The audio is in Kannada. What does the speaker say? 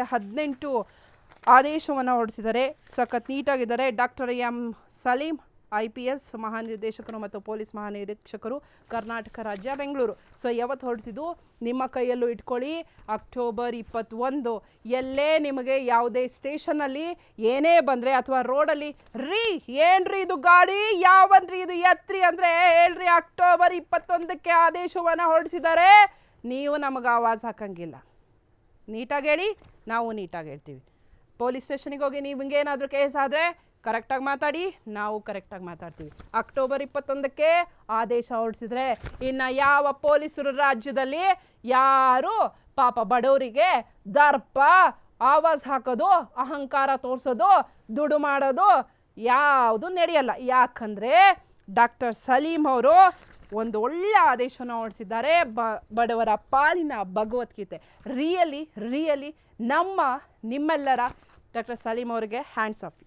ಹದಿನೆಂಟು ಆದೇಶವನ್ನು ಹೊರಡಿಸಿದ್ದಾರೆ. ಸಖತ್ ನೀಟಾಗಿದ್ದಾರೆ. Doctor M Saleem, I P S ಮಹಾನಿರ್ದೇಶಕರು ಮತ್ತು ಪೊಲೀಸ್ ಮಹಾನಿರೀಕ್ಷಕರು, ಕರ್ನಾಟಕ ರಾಜ್ಯ, ಬೆಂಗಳೂರು. ಸೊ, ಯಾವತ್ತು ಹೊರಡಿಸಿದ್ದು? ನಿಮ್ಮ ಕೈಯಲ್ಲೂ ಇಟ್ಕೊಳ್ಳಿ. ಅಕ್ಟೋಬರ್ ಇಪ್ಪತ್ತೊಂದು ಎಲ್ಲೇ ನಿಮಗೆ ಯಾವುದೇ ಸ್ಟೇಷನಲ್ಲಿ ಏನೇ ಬಂದರೆ ಅಥವಾ ರೋಡಲ್ಲಿ, ರೀ, ಏನ್ರಿ ಇದು ಗಾಡಿ? ಯಾವನ್ರಿ ಇದು ಎತ್ರಿ ಅಂದರೆ ಹೇಳ್ರಿ, ಅಕ್ಟೋಬರ್ ಇಪ್ಪತ್ತೊಂದಕ್ಕೆ ಆದೇಶವನ್ನು ಹೊರಡಿಸಿದ್ದಾರೆ. ನೀವು ನಮಗೆ ಆವಾಜ್ ಹಾಕಂಗಿಲ್ಲ. ನೀಟಾಗಿ ಹೇಳಿ, ನಾವು ನೀಟಾಗಿ ಹೇಳ್ತೀವಿ. ಪೊಲೀಸ್ ಸ್ಟೇಷನಿಗೆ ಹೋಗಿ ನಿಮ್ಗೆ ಏನಾದರೂ ಕೇಸ್ ಆದರೆ ಕರೆಕ್ಟಾಗಿ ಮಾತಾಡಿ, ನಾವು ಕರೆಕ್ಟಾಗಿ ಮಾತಾಡ್ತೀವಿ. ಅಕ್ಟೋಬರ್ ಇಪ್ಪತ್ತೊಂದಕ್ಕೆ ಆದೇಶ ಹೊರಡಿಸಿದ್ರೆ ಇನ್ನು ಯಾವ ಪೊಲೀಸರು ರಾಜ್ಯದಲ್ಲಿ ಯಾರು ಪಾಪ ಬಡವರಿಗೆ ದರ್ಪ, ಆವಾಜ್ ಹಾಕೋದು, ಅಹಂಕಾರ ತೋರಿಸೋದು ದುಡು ಮಾಡೋದು ಯಾವುದು ನಡೆಯಲ್ಲ. ಯಾಕಂದರೆ ಡಾಕ್ಟರ್ ಸಲೀಂ ಅವರು ಒಂದು ಒಳ್ಳೆ ಆದೇಶನ ಹೊರಡಿಸಿದ್ದಾರೆ. ಬಡವರ ಪಾಲಿನ ಭಗವದ್ಗೀತೆ. ರಿಯಲಿ ರಿಯಲಿ ನಮ್ಮ ನಿಮ್ಮೆಲ್ಲರ ಡಾಕ್ಟರ್ ಸಲೀಂ ಅವರಿಗೆ ಹ್ಯಾಂಡ್ಸ್ ಆಫ್